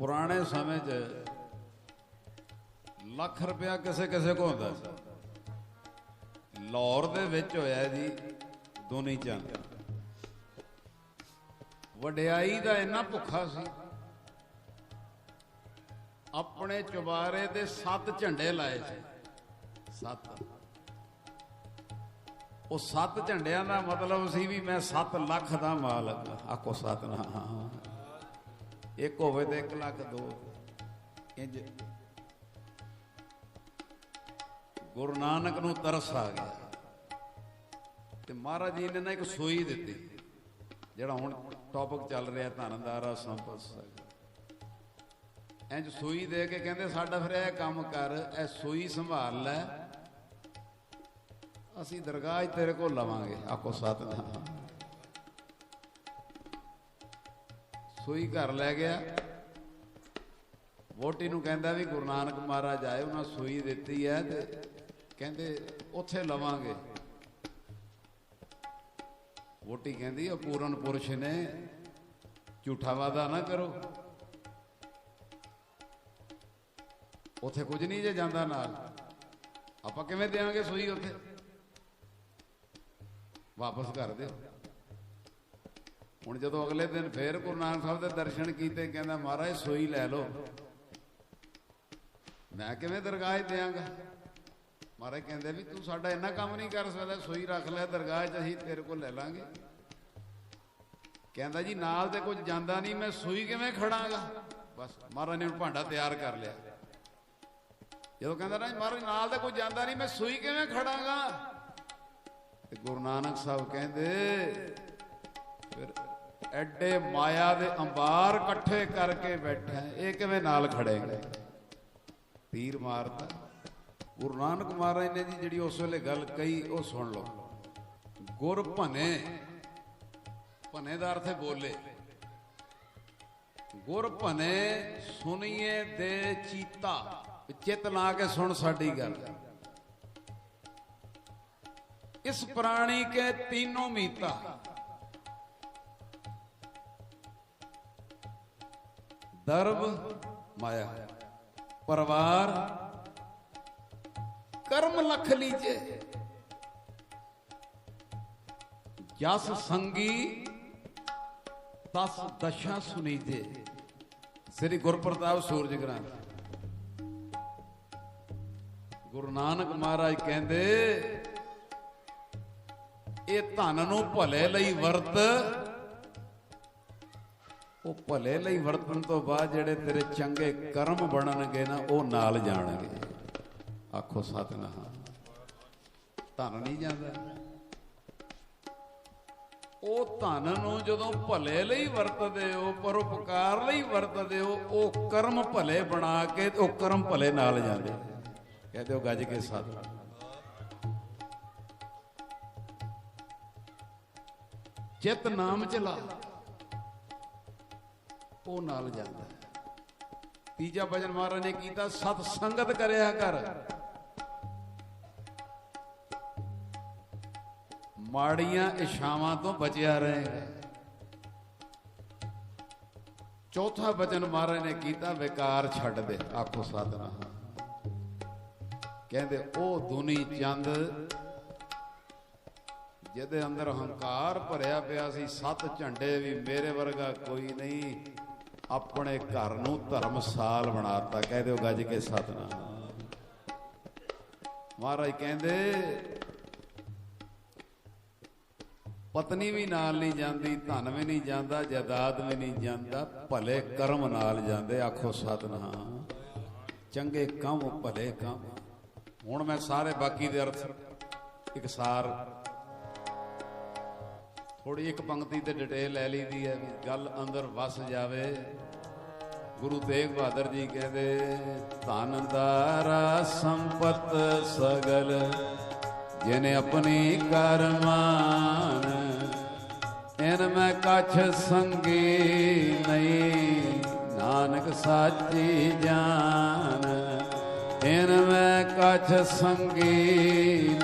ਪੁਰਾਣੇ ਸਮੇਂ 'ਚ ਲੱਖ ਰੁਪਇਆ ਕਿਸੇ ਕਿਸੇ ਕੋ ਹੁੰਦਾ ਸੀ। ਲਾਹੌਰ ਦੇ ਵਿੱਚ ਹੋਇਆ ਜੀ ਦੋਨੀ ਚੰਦ। ਵਡਿਆਈ ਦਾ ਇੰਨਾ ਭੁੱਖਾ ਸੀ। ਆਪਣੇ ਚੁਬਾਰੇ ਦੇ ਸੱਤ ਝੰਡੇ ਲਾਏ ਸੀ। ਸੱਤ। ਉਹ ਸੱਤ ਝੰਡਿਆਂ ਦਾ ਮਤਲਬ ਸੀ ਵੀ ਮੈਂ 7 ਲੱਖ ਦਾ ਮਾਲਕ ਆਕੋ ਸਤ ਨਾ। ਇੱਕ ਹੋਵੇ ਤੇ 1 ਲੱਖ ਦੋ। ਇੰਜ। ਗੁਰੂ ਨਾਨਕ ਨੂੰ ਤਰਸ ਆ ਗਿਆ। ਤੇ ਮਹਾਰਾਜ ਜੀ ਨੇ ਨਾ ਇੱਕ ਸੂਈ ਦਿੱਤੀ, ਜਿਹੜਾ ਹੁਣ ਟੌਪਿਕ ਚੱਲ ਰਿਹਾ ਧਨਦਾਰਾ ਸੰਪਤ ਸਗ ਇੰਜ ਸੂਈ ਦੇ ਕੇ ਕਹਿੰਦੇ, ਸਾਡਾ ਫਿਰ ਇਹ ਕੰਮ ਕਰ, ਇਹ ਸੂਈ ਸੰਭਾਲ ਲੈ। ਅਸੀਂ ਦਰਗਾਹ ਤੇਰੇ ਕੋਲ ਲਵਾਂਗੇ। ਆਖੋ, ਸਤਨਾਮ। ਸੂਈ ਘਰ ਲੈ ਗਿਆ। ਵੋਟੀ ਨੂੰ ਕਹਿੰਦਾ ਵੀ ਗੁਰੂ ਨਾਨਕ ਮਹਾਰਾਜ ਆਏ ਉਹਨਾਂ ਸੂਈ ਦਿੱਤੀ ਹੈ ਤੇ ਕਹਿੰਦੇ ਉੱਥੇ ਲਵਾਂਗੇ। ਵੋਟੀ ਕਹਿੰਦੀ, ਉਹ ਪੂਰਨ ਪੁਰਸ਼ ਨੇ, ਝੂਠਾ ਵਾਦਾ ਨਾ ਕਰੋ। ਉੱਥੇ ਕੁਝ ਨਹੀਂ ਜੇ ਜਾਂਦਾ ਨਾਲ। ਆਪਾਂ ਕਿਵੇਂ ਦੇਵਾਂਗੇ ਸੂਈ ਉੱਥੇ? ਵਾਪਸ ਕਰ ਦਿਓ। ਹੁਣ ਜਦੋਂ ਅਗਲੇ ਦਿਨ ਫੇਰ ਗੁਰੂ ਨਾਨਕ ਸਾਹਿਬ ਦੇ ਦਰਸ਼ਨ ਕੀਤੇ, ਕਹਿੰਦਾ, ਮਹਾਰਾਜ, ਸੋਈ ਲੈ ਲਓ। ਮੈਂ ਕਿਵੇਂ ਦਰਗਾਹ 'ਚ ਦਿਆਂਗਾ? ਮਹਾਰਾਜ ਕਹਿੰਦੇ ਵੀ, ਤੂੰ ਸਾਡਾ ਇੰਨਾ ਕੰਮ ਨਹੀਂ ਕਰ ਸਕਦਾ, ਸੋਈ ਰੱਖ ਲੈ, ਦਰਗਾਹ 'ਚ ਅਸੀਂ ਤੇਰੇ ਕੋਲ ਲੈ ਲਾਂਗੇ। ਕਹਿੰਦਾ ਜੀ, ਨਾਲ ਤੇ ਕੁਝ ਜਾਂਦਾ ਨਹੀਂ, ਮੈਂ ਸੋਈ ਕਿਵੇਂ ਖੜਾਂਗਾ? ਬਸ, ਮਹਾਰਾਜ ਨੇ ਹੁਣ ਭਾਂਡਾ ਤਿਆਰ ਕਰ ਲਿਆ। ਜਦੋਂ ਕਹਿੰਦਾ ਨਾ ਮਹਾਰਾਜ, ਨਾਲ ਤੇ ਕੋਈ ਜਾਂਦਾ ਨਹੀਂ, ਮੈਂ ਸੋਈ ਕਿਵੇਂ ਖੜਾਂਗਾ? ਤੇ ਗੁਰੂ ਨਾਨਕ ਸਾਹਿਬ ਕਹਿੰਦੇ ਫਿਰ ਐਡੇ ਮਾਇਆ ਦੇ ਅੰਬਾਰ ਇਕੱਠੇ ਕਰਕੇ ਬੈਠਾ ਇਹ ਕਿਵੇਂ ਨਾਲ ਖੜੇ ਤੀਰ ਮਾਰਦਾ। ਗੁਰੂ ਨਾਨਕ ਮਹਾਰਾਜ ਨੇ ਜੀ ਜਿਹੜੀ ਉਸ ਵੇਲੇ ਗੱਲ ਕਹੀ, ਉਹ ਸੁਣ ਲਓ। ਗੁਰ ਭਨੇ ਭਨੇ ਦਾ ਅਰਥ ਹੈ ਬੋਲੇ। ਗੁਰ ਭਨੇ ਸੁਣੀਏ ਦੇ ਚੀਤਾ, ਚਿਤ ਲਾ ਕੇ ਸੁਣ ਸਾਡੀ ਗੱਲ। ਇਸ ਪ੍ਰਾਣੀ ਕੇ ਤੀਨੋ ਮੀਤਾ। ਦਰਬ ਮਾਇਆ। ਪਰਿਵਾਰ, ਕਰਮ ਲਖ ਲੀਜੇ। ਜਸ ਸੰਗੀ ਤਸ ਦਸ਼ਾ ਸੁਨੀਜੇ। ਸ੍ਰੀ ਗੁਰਪ੍ਰਤਾਪ ਸੂਰਜ ਗ੍ਰੰਥ। ਗੁਰੂ ਨਾਨਕ ਮਹਾਰਾਜ ਕਹਿੰਦੇ, ਇਹ ਧਨ ਨੂੰ ਭਲੇ ਲਈ ਵਰਤ ਉਹ ਭਲੇ ਲਈ ਵਰਤਣ ਤੋਂ ਬਾਅਦ ਜਿਹੜੇ ਤੇਰੇ ਚੰਗੇ ਕਰਮ ਬਣਨਗੇ ਨਾ, ਉਹ ਨਾਲ ਜਾਣਗੇ। ਆਖੋ ਸਤਨਾਮ। ਧਨ ਨਹੀਂ ਜਾਂਦਾ। ਉਹ ਧਨ ਨੂੰ ਜਦੋਂ ਭਲੇ ਲਈ ਵਰਤਦੇ ਹੋ ਪਰਉਪਕਾਰ ਲਈ ਵਰਤਦੇ ਹੋ, ਉਹ ਕਰਮ ਭਲੇ ਬਣਾ ਕੇ ਉਹ ਕਰਮ ਭਲੇ ਨਾਲ ਜਾਂਦੇ। ਕਹਦੇ ਹੋ ਗੱਜ ਕੇ ਸਾਥ ਚਿਤ ਨਾਮ ਚਲਾ ਉਹ ਨਾਲ ਜਾਂਦਾ। ਤੀਜਾ ਭਜਨ ਮਹਾਰਾਜ ਨੇ ਕੀਤਾ, ਸਤ ਸੰਗਤ ਕਰਿਆ ਕਰ। ਮਾੜੀਆਂ ਇਸ਼ਾਵਾਂ ਤੋਂ ਬਚਿਆ ਰਹੇਗਾ ਚੌਥਾ ਭਜਨ ਮਹਾਰਾਜ ਨੇ ਕੀਤਾ, ਵਿਕਾਰ ਛੱਡ ਦੇ, ਆਖੋ ਸਾਧਨਾ ਕਹਿੰਦੇ, ਉਹ ਦੁਨੀ ਚੰਦ ਜਿਹਦੇ ਅੰਦਰ ਹੰਕਾਰ ਭਰਿਆ ਪਿਆ ਸੀ, ਸੱਤ ਝੰਡੇ ਵੀ ਮੇਰੇ ਵਰਗਾ ਕੋਈ ਨਹੀਂ। ਆਪਣੇ ਘਰ ਨੂੰ ਧਰਮਸਾਲ ਬਣਾਤਾ। ਕਹਿ ਦਿਓ ਗੱਜ ਕੇ ਸਤਨਾਮ। ਮਹਾਰਾਜ ਕਹਿੰਦੇ, ਪਤਨੀ ਵੀ ਨਾਲ ਨਹੀਂ ਜਾਂਦੀ, ਧਨ ਵੀ ਨਹੀਂ ਜਾਂਦਾ ਜਾਇਦਾਦ ਵੀ ਨਹੀਂ ਜਾਂਦਾ, ਭਲੇ ਕਰਮ ਨਾਲ ਜਾਂਦੇ, ਆਖੋ ਸਤਨਾਮ। ਚੰਗੇ ਕੰਮ, ਭਲੇ ਕੰਮ। ਹੁਣ ਮੈਂ ਸਾਰੇ ਬਾਕੀ ਦੇ ਅਰਥ ਇਕਸਾਰ ਥੋੜੀ ਇੱਕ ਪੰਕਤੀ ਤੇ ਡਿਟੇਲ ਲੈ ਲਈਦੀ ਹੈ ਵੀ ਗੱਲ ਅੰਦਰ ਵਸ ਜਾਵੇ। ਗੁਰੂ ਤੇਗ ਬਹਾਦਰ ਜੀ ਕਹਿੰਦੇ ਧਨ ਦਾਰਾ ਸੰਪਤ ਸਗਲ, ਜਿਨੇ ਆਪਣੀ ਕਰਮਾਨ ਇਨ ਮੈਂ ਕਛ ਸੰਗੀ ਨਹੀਂ, ਨਾਨਕ ਸਾਚੀ ਜਾਨ, ਇਨ ਮੈਂ ਕਛ ਸੰਗੀ